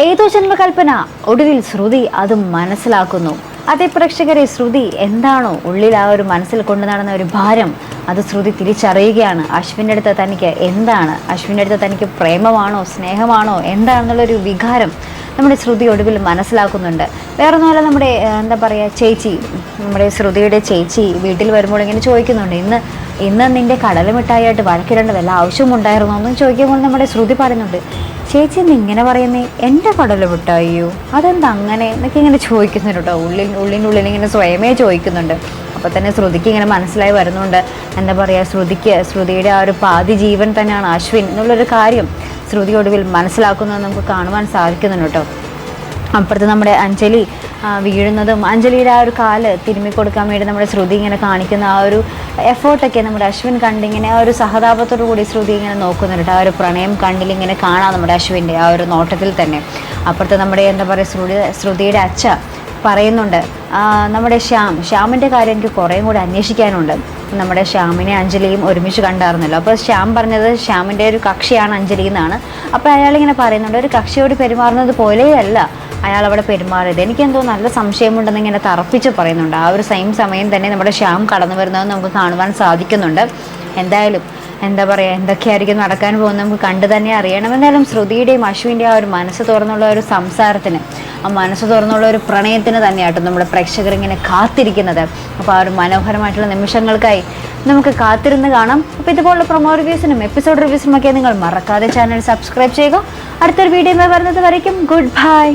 ഏതോ ജന്മകൽപ്പന. ഒടുവിൽ ശ്രുതി അത് മനസ്സിലാക്കുന്നു. അതേ പ്രേക്ഷകരെ ശ്രുതി എന്താണോ ഉള്ളിൽ ആ ഒരു മനസ്സിൽ കൊണ്ടു നടന്ന ഒരു ഭാരം അത് ശ്രുതി തിരിച്ചറിയുകയാണ്. അശ്വിന്റെ അടുത്ത് തനിക്ക് എന്താണ്? അശ്വിന്റെ അടുത്ത് തനിക്ക് പ്രേമമാണോ സ്നേഹമാണോ? എന്താണെന്നുള്ളൊരു വികാരം നമ്മുടെ ശ്രുതി ഒടുവിൽ മനസ്സിലാക്കുന്നുണ്ട്. വേറെ ഒന്നുമല്ല നമ്മുടെ എന്താ പറയുക ചേച്ചി നമ്മുടെ ശ്രുതിയുടെ ചേച്ചി വീട്ടിൽ വരുമ്പോൾ ഇങ്ങനെ ചോദിക്കുന്നുണ്ട്. ഇന്ന് ഇന്ന് നിന്റെ കടലമിഠായിട്ട് വഴക്കിടേണ്ട വല്ല ആവശ്യമുണ്ടായിരുന്നോ? എന്നും ചോദിക്കുമ്പോൾ നമ്മുടെ ശ്രുതി പറയുന്നുണ്ട്. ചേച്ചി എന്ന് ഇങ്ങനെ പറയുന്നേ എന്റെ കടല മിഠായിയോ അതെന്താ അങ്ങനെ? എന്നൊക്കെ ഇങ്ങനെ ചോദിക്കുന്നുണ്ട് കേട്ടോ. ഉള്ളിൽ ഉള്ളിനുള്ളിൽ ഇങ്ങനെ സ്വയമേ ചോദിക്കുന്നുണ്ട്. അപ്പോൾ തന്നെ ശ്രുതിക്ക് ഇങ്ങനെ മനസ്സിലായി വരുന്നുണ്ട്. എന്താ പറയുക ശ്രുതിക്ക് ശ്രുതിയുടെ ആ ഒരു പാതി ജീവൻ തന്നെയാണ് അശ്വിൻ എന്നുള്ളൊരു കാര്യം ശ്രുതി ഒടുവിൽ മനസ്സിലാക്കുന്നത് നമുക്ക് കാണുവാൻ സാധിക്കുന്നുണ്ട് കേട്ടോ. അപ്പുറത്ത് നമ്മുടെ അഞ്ജലി വീഴുന്നതും അഞ്ജലിയുടെ ആ ഒരു കാൽ തിരുമ്മി കൊടുക്കാൻ വേണ്ടി നമ്മുടെ ശ്രുതി ഇങ്ങനെ കാണിക്കുന്ന ആ ഒരു എഫേർട്ടൊക്കെ നമ്മുടെ അശ്വിൻ കണ്ടിങ്ങനെ ആ ഒരു സഹതാപത്തോടു കൂടി ശ്രുതി ഇങ്ങനെ നോക്കുന്നുണ്ട് ആ ഒരു പ്രണയം കണ്ടിലിങ്ങനെ കാണാം നമ്മുടെ അശ്വിന്റെ ആ ഒരു നോട്ടത്തിൽ തന്നെ. അപ്പുറത്ത് നമ്മുടെ എന്താ പറയുക ശ്രുതി ശ്രുതിയുടെ അച്ഛ പറയുന്നുണ്ട് നമ്മുടെ ശ്യാം ശ്യാമിന്റെ കാര്യം എനിക്ക് കുറേയും കൂടി അന്വേഷിക്കാനുണ്ട്. നമ്മുടെ ശ്യാമിനെ അഞ്ജലിയും ഒരുമിച്ച് കണ്ടായിരുന്നല്ലോ. അപ്പോൾ ശ്യാം പറഞ്ഞത് ശ്യാമിന്റെ ഒരു കക്ഷിയാണ് അഞ്ജലി എന്നാണ്. അപ്പോൾ അയാളിങ്ങനെ പറയുന്നുണ്ട് ഒരു കക്ഷിയോട് പെരുമാറുന്നത് പോലെയല്ല. അയാൾ അവിടെ പെരുമാറിയത്. എനിക്കെന്തോ നല്ല സംശയമുണ്ടെന്ന് ഇങ്ങനെ തറപ്പിച്ച് പറയുന്നുണ്ട്. ആ ഒരു സെയിം സമയം തന്നെ നമ്മുടെ ശ്യാം കടന്നു വരുന്നത് നമുക്ക് കാണുവാൻ സാധിക്കുന്നുണ്ട്. എന്തായാലും എന്താ പറയുക എന്തൊക്കെയായിരിക്കും നടക്കാൻ പോകുന്നത് നമുക്ക് കണ്ടു തന്നെ അറിയണം. എന്തായാലും ശ്രുതിയുടെയും അശ്വിന്റെ ആ ഒരു മനസ്സ് തുറന്നുള്ള ഒരു സംസാരത്തിന് ആ മനസ്സ് തുറന്നുള്ള ഒരു പ്രണയത്തിന് തന്നെയാട്ടോ നമ്മുടെ പ്രേക്ഷകർ ഇങ്ങനെ കാത്തിരിക്കുന്നത്. അപ്പോൾ ആ ഒരു മനോഹരമായിട്ടുള്ള നിമിഷങ്ങൾക്കായി നമുക്ക് കാത്തിരുന്ന് കാണാം. അപ്പോൾ ഇതുപോലുള്ള പ്രൊമോ റിവ്യൂസിനും എപ്പിസോഡ് റിവ്യൂസിനും ഒക്കെ നിങ്ങൾ മറക്കാതെ ചാനൽ സബ്സ്ക്രൈബ് ചെയ്യുക. അടുത്തൊരു വീഡിയോ വരുന്നത് വരയ്ക്കും. Good bye